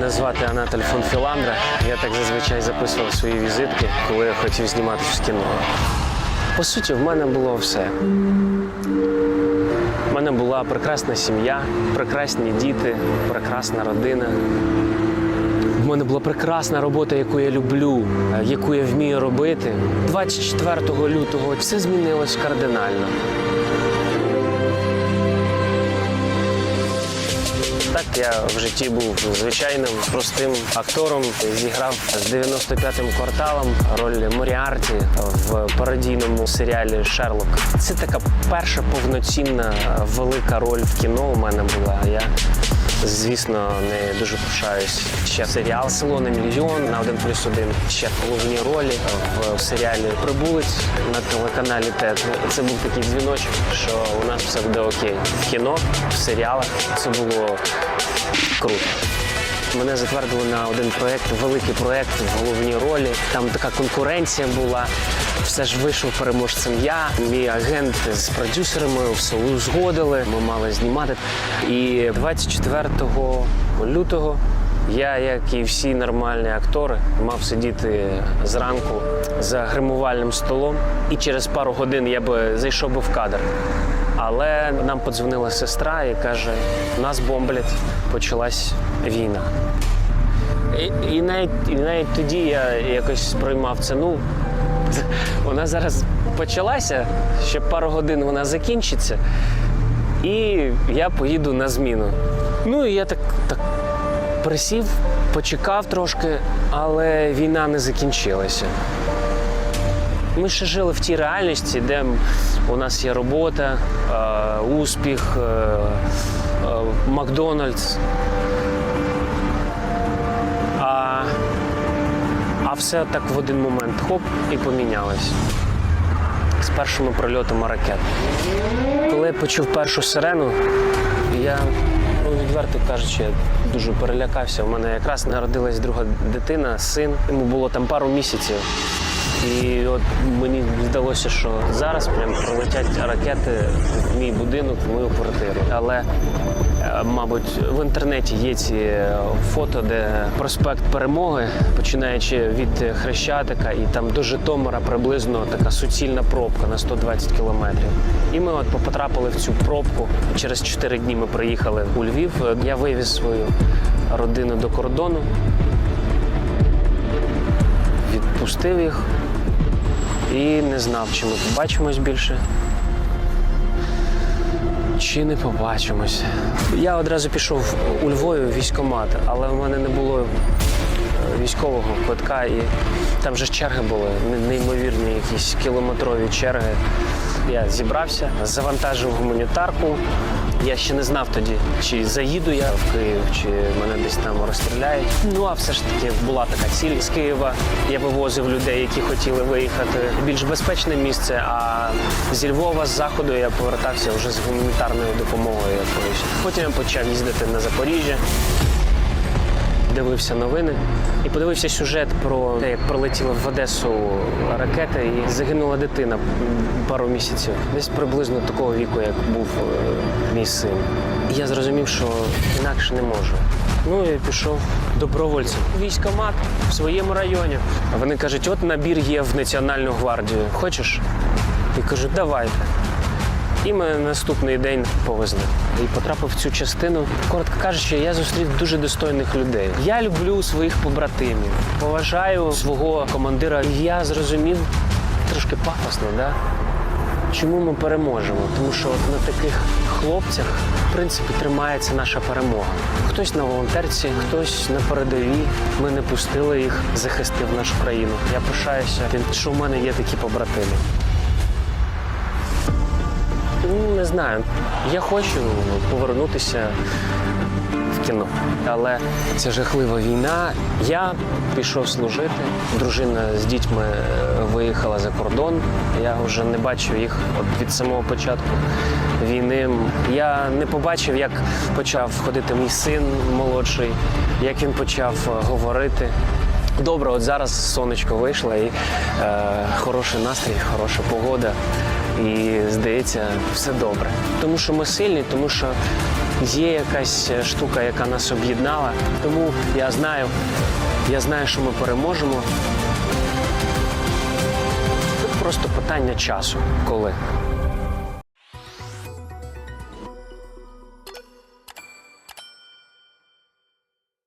Мене звати Анатоль фон Філандра. Я так зазвичай записував свої візитки, коли я хотів зніматися в кіно. По суті, в мене було все. У мене була прекрасна сім'я, прекрасні діти, прекрасна родина. В мене була прекрасна робота, яку я люблю, яку я вмію робити. 24 лютого все змінилось кардинально. Я в житті був звичайним простим актором. Зіграв з 95-м кварталом роль Моріарті в пародійному серіалі Шерлок. Це така перша повноцінна велика роль в кіно у мене була. Я Звісно, не дуже пишаюсь. Ще серіал Село на мільйон на один плюс один. Ще головні ролі в серіалі Прибулець на телеканалі ТЕТ. Це був такий дзвіночок, що у нас все буде окей. В кіно, в серіалах це було круто. Мене затвердили на один проект, великий проект в головній ролі. Там така конкуренція була. Все ж вийшов переможцем я. Мій агент з продюсерами все узгодили. Ми мали знімати. І 24 лютого я, як і всі нормальні актори, мав сидіти зранку за гримувальним столом, і через пару годин я би зайшов би в кадр. Але нам подзвонила сестра і каже: нас бомблять, почалась війна. І, і, навіть, і навіть тоді я якось сприймав це. Ну, вона зараз почалася, ще пару годин вона закінчиться, і я поїду на зміну. Ну і я так, так присів, почекав трошки, але війна не закінчилася. Ми ще жили в тій реальності, де у нас є робота, е, успіх, е, е, Макдональдс. А, а все так в один момент хоп і помінялось. З першими прильотами ракет. Коли я почув першу сирену, я, ну, відверто кажучи, я дуже перелякався. У мене якраз народилась друга дитина, син. Йому було там пару місяців. І от мені здалося, що зараз прям прилетять ракети в мій будинок, в мою квартиру. Але, е, мабуть, в інтернеті є ці е, фото, де проспект Перемоги, починаючи від Хрещатика, і там до Житомира приблизно така суцільна пробка на 120 кілометрів. І ми от потрапили в цю пробку. Через 4 дні ми приїхали у Львів. Я вивіз свою родину до кордону, відпустив їх і не знав, чи ми побачимось більше. Чи не побачимось. Я одразу пішов у Львові в військкомат, але в мене не було е, військового квитка, і там вже черги були, неймовірні якісь кілометрові черги. Я зібрався, завантажив гуманітарку. Я ще не знав тоді, чи заїду я в Київ, чи мене десь там розстріляють. Ну а все ж таки була така ціль з Києва. Я вивозив людей, які хотіли виїхати більш безпечне місце. А зі Львова, з заходу я повертався вже з гуманітарною допомогою. Потім я почав їздити на Запоріжжя дивився новини і подивився сюжет про те, як прилетіла в Одесу ракета і загинула дитина пару місяців. Десь приблизно такого віку, як був е, мій син. І я зрозумів, що інакше не можу. Ну і пішов добровольцем. Військомат в своєму районі. Вони кажуть, от набір є в Національну гвардію. Хочеш? І кажу, давайте. І мене наступний день повезли. І потрапив в цю частину. Коротко кажучи, я зустрів дуже достойних людей. Я люблю своїх побратимів, поважаю свого командира. І я зрозумів трошки пафосно, да? чому ми переможемо. Тому що от на таких хлопцях, в принципі, тримається наша перемога. Хтось на волонтерці, хтось на передовій. Ми не пустили їх, захистив нашу країну. Я пишаюся, що в мене є такі побратими. Ну, не знаю. Я хочу повернутися в кіно. Але це жахлива війна. Я пішов служити. Дружина з дітьми е, виїхала за кордон. Я вже не бачив їх від самого початку війни. Я не побачив, як почав ходити мій син молодший, як він почав е, говорити. Добре, от зараз сонечко вийшло і е, хороший настрій, хороша погода. І здається, все добре. Тому що ми сильні, тому що Є якась е, штука, яка нас об'єднала. Тому я знаю, я знаю, що ми переможемо. Тут просто питання часу, коли.